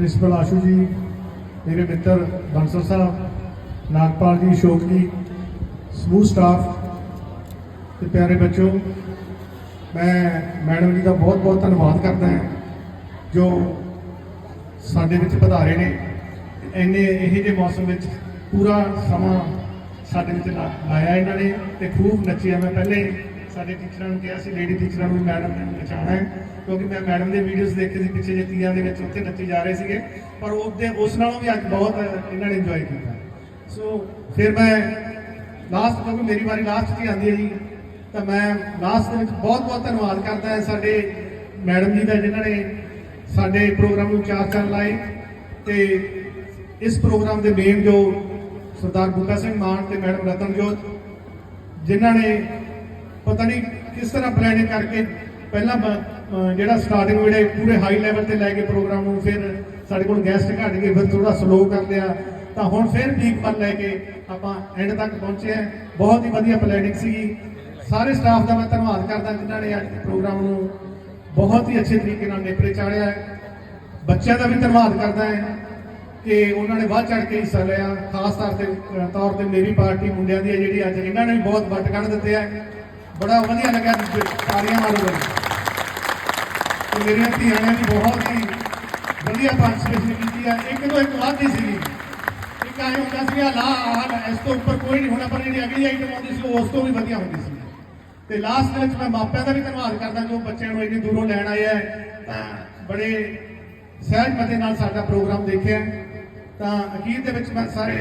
Principal Ashu ਜੀ, ਮੇਰੇ ਮਿੱਤਰ ਬਾਂਸਲ ਸਾਹਿਬ, ਨਾਗਪਾਲ ਜੀ, ਅਸ਼ੋਕ ਜੀ, ਸਮੂਹ ਸਟਾਫ ਤੇ ਪਿਆਰੇ ਬੱਚੋ, ਮੈਂ ਮੈਡਮ ਜੀ ਦਾ ਬਹੁਤ ਬਹੁਤ ਧੰਨਵਾਦ ਕਰਦਾ ਹਾਂ, ਜੋ ਸਾਡੇ ਵਿੱਚ ਪਧਾਰੇ ਨੇ। ਇੰਨੇ ਇਹ ਜਿਹੇ ਮੌਸਮ ਵਿੱਚ ਪੂਰਾ ਸਮਾਂ ਸਾਡੇ ਵਿੱਚ ਲਾ- ਲਾਇਆ ਇਹਨਾਂ ਨੇ ਤੇ ਖੂਬ ਨੱਚਿਆ ਮੈਂ ਪਹਿਲੇ। ਸਾਡੇ ਟੀਚਰਾਂ ਨੂੰ ਕਿਹਾ ਸੀ ਲੇਡੀ ਟੀਚਰਾਂ ਨੂੰ ਮੈਡਮ ਨੇ ਨਚਾਉਣਾ ਹੈ। ਕਿਉਂਕਿ ਮੈਂ ਮੈਡਮ ਦੇ ਵੀਡੀਓਜ਼ ਦੇਖੇ ਸੀ ਪਿੱਛੇ ਜੇ ਤੀਆਂ ਦੇ ਵਿੱਚ, ਉੱਥੇ ਨੱਚੇ ਜਾ ਰਹੇ ਸੀਗੇ। ਪਰ ਉਹਦੇ ਉਸ ਨਾਲੋਂ ਵੀ ਅੱਜ ਬਹੁਤ ਇਹਨਾਂ ਨੇ ਇੰਜੋਏ ਕੀਤਾ। ਸੋ ਫਿਰ ਮੈਂ ਲਾਸਟ ਕਿਉਂਕਿ ਮੇਰੀ ਵਾਰੀ ਲਾਸਟ 'ਚ ਹੀ ਆਉਂਦੀ ਹੈ ਜੀ, ਤਾਂ ਮੈਂ ਲਾਸਟ ਦੇ ਵਿੱਚ ਬਹੁਤ ਬਹੁਤ ਧੰਨਵਾਦ ਕਰਦਾ ਹਾਂ ਸਾਡੇ ਮੈਡਮ ਜੀ ਦਾ, ਜਿਨ੍ਹਾਂ ਨੇ ਸਾਡੇ ਪ੍ਰੋਗਰਾਮ ਨੂੰ ਚਾਰ ਚੰਨ ਲਾਏ। ਤੇ ਇਸ ਪ੍ਰੋਗਰਾਮ ਦੇ ਮੇਨ ਜੋ ਸਰਦਾਰ ਬੂਟਾ ਸਿੰਘ ਮਾਨ ਤੇ ਮੈਡਮ ਰਤਨਜੋਤ, ਜਿਨ੍ਹਾਂ ਨੇ ਪਤਾ ਨਹੀਂ ਕਿਸ ਤਰ੍ਹਾਂ ਪਲੈਨਿੰਗ ਕਰਕੇ ਪਹਿਲਾਂ ਬ- ਜਿਹੜਾ ਸਟਾਰਟਿੰਗ ਵੇਲੇ ਪੂਰੇ ਹਾਈ ਲੈਵਲ ਤੇ ਲੈ ਕੇ ਪ੍ਰੋਗਰਾਮ ਨੂੰ ਫਿਰ ਸਾਡੇ ਕੋਲ ਗੈਸਟ ਘਟ ਗਏ, ਫਿਰ ਥੋੜਾ ਸਲੋ ਕਰ ਲਿਆ। ਤਾਂ ਹੁਣ ਫਿਰ ਪੀਕ ਪਰ ਲੈ ਕੇ ਆਪਾਂ ਐਂਡ ਤੱਕ ਪਹੁੰਚੇ ਹਾਂ। ਬਹੁਤ ਹੀ ਵਧੀਆ ਪਲੈਨਿੰਗ ਸੀਗੀ। ਸਾਰੇ ਸਟਾਫ ਦਾ ਮੈਂ ਧੰਨਵਾਦ ਕਰਦਾ ਜਿਨ੍ਹਾਂ ਨੇ ਅੱਜ ਪ੍ਰੋਗਰਾਮ ਨੂੰ ਬਹੁਤ ਹੀ ਅੱਛੇ ਤਰੀਕੇ ਨਾਲ ਨੇਪਰੇ ਚਾੜਿਆ ਹੈ। ਬੱਚਿਆਂ ਦਾ ਵੀ ਧੰਨਵਾਦ ਕਰਦਾ ਹਾਂ ਕਿ ਉਹਨਾਂ ਨੇ ਵੱਧ ਚੜ ਕੇ ਹਿੱਸਾ ਲਿਆ। ਖਾਸ ਤੌਰ ਤੇ ਤੌਰ ਤੇ ਮੇਰੀ ਪਾਰਟੀ ਮੁੰਡਿਆਂ ਦੀ ਹੈ, ਜਿਹੜੀ ਅੱਜ ਇਹਨਾਂ ਨੇ ਵੀ ਬਹੁਤ ਵੱਟ ਕੱਢ ਦਿੱਤੇ ਆ ਬੜਾ ਵਧੀਆ ਲੱਗਾ ਤਾਰੀਆਂ ਮਾਰੋ ਤੇ ਮੇਰੀਆਂ ਧੀਆਂ ਨੇ ਵੀ ਬਹੁਤ ਹੀ ਵਧੀਆ ਪਾਰਟਿਸਿਪੇਸ਼ਨ ਕੀਤੀ ਆ। ਇੱਕ ਤੋਂ ਇੱਕ ਵੱਧ ਹੀ ਸੀਗੀ। ਇੱਕ ਆਏ ਹੁੰਦਾ ਸੀਗਾ ਲਾ ਆਹ ਇਸ ਤੋਂ ਉੱਪਰ ਕੋਈ ਨਹੀਂ ਹੋਣਾ ਪਰ ਜਿਹੜੀ ਅਗਲੀ ਆਈਟਮ ਆਉਂਦੀ ਸੀ ਉਸ ਤੋਂ ਵੀ ਵਧੀਆ ਹੁੰਦੀ ਸੀ ਤੇ ਲਾਸਟ ਵਿੱਚ ਮੈਂ ਮਾਪਿਆਂ ਦਾ ਵੀ ਧੰਨਵਾਦ ਕਰਦਾ ਜੋ ਬੱਚਿਆਂ ਨੂੰ ਇੰਨੀ ਦੂਰੋਂ ਲੈਣ ਆਏ ਆ। ਤਾਂ ਬੜੇ ਸਹਿਜ ਮਤੇ ਨਾਲ ਸਾਡਾ ਪ੍ਰੋਗਰਾਮ ਦੇਖਿਆ। ਤਾਂ ਅਖੀਰ ਦੇ ਵਿੱਚ ਮੈਂ ਸਾਰੇ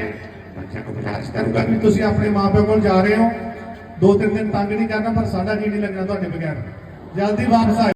ਬੱਚਿਆਂ ਨੂੰ ਗੁਜ਼ਾਰਿਸ਼ ਕਰੂੰਗਾ। ਕਿ ਤੁਸੀਂ ਆਪਣੇ ਮਾਪਿਆਂ ਕੋਲ ਜਾ ਰਹੇ ਹੋ। ਦੋ ਤਿੰਨ ਦਿਨ ਤੰਗ ਨਹੀਂ ਕਰਨਾ, ਪਰ ਸਾਡਾ ਜੀ ਨਹੀਂ ਲੱਗਣਾ ਤੁਹਾਡੇ ਬਗੈਰ। ਜਲਦੀ ਵਾਪਸ ਆ